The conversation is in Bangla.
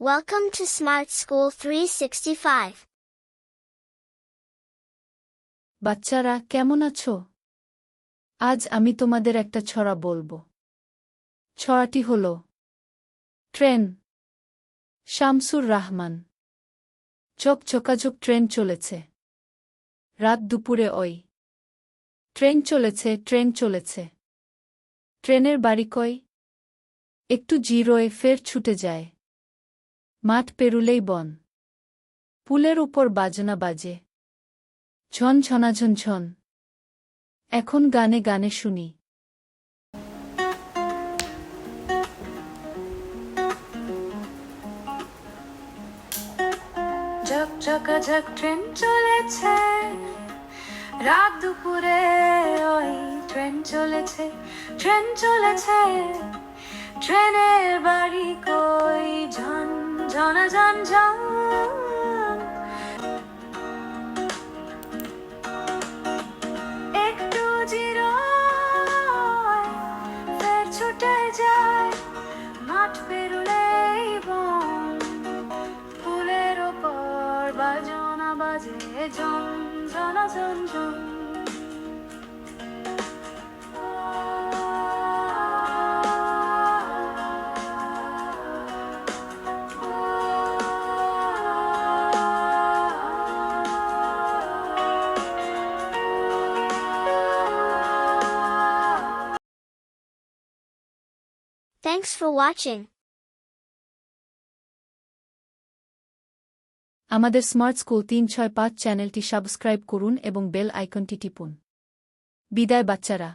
Welcome to Smart School 365. বাচ্চারা, কেমন আছো? আজ আমি তোমাদের একটা ছড়া বলব। ছড়াটি হল, ট্রেন। শামসুর রাহমান। চোখ চোকাচোক ট্রেন চলেছে। রাত দুপুরে ওই। ট্রেন চলেছে ট্রেন চলেছে। ট্রেনের বাড়ি কই? একটু জিরোয় ফের ছুটে যায়। মাঠ পেরুলেই বন। পুলের উপর বাজনা বাজে। ঝন ঝনাঝন ঝন এখন গানে গানে শুনি। ঝক ঝক ট্রেন চলেছে। রাত দুপুরে ওই ট্রেন চলেছে। ট্রেন চলেছে। ট্রেনের বাড়ি ঝন ঝন একটু জিরো ফের ছুটে যায় মাঠ পেরুলেই বন। ফুলের ওপর বাজনা বাজে ঝন ঝনা ঝন Thanks for watching. আমাদের স্মার্ট স্কুল তিন ছয় পাঁচ চ্যানেলটি সাবস্ক্রাইব করুন এবং বেল আইকনটি টিপুন বিদায় বাচ্চারা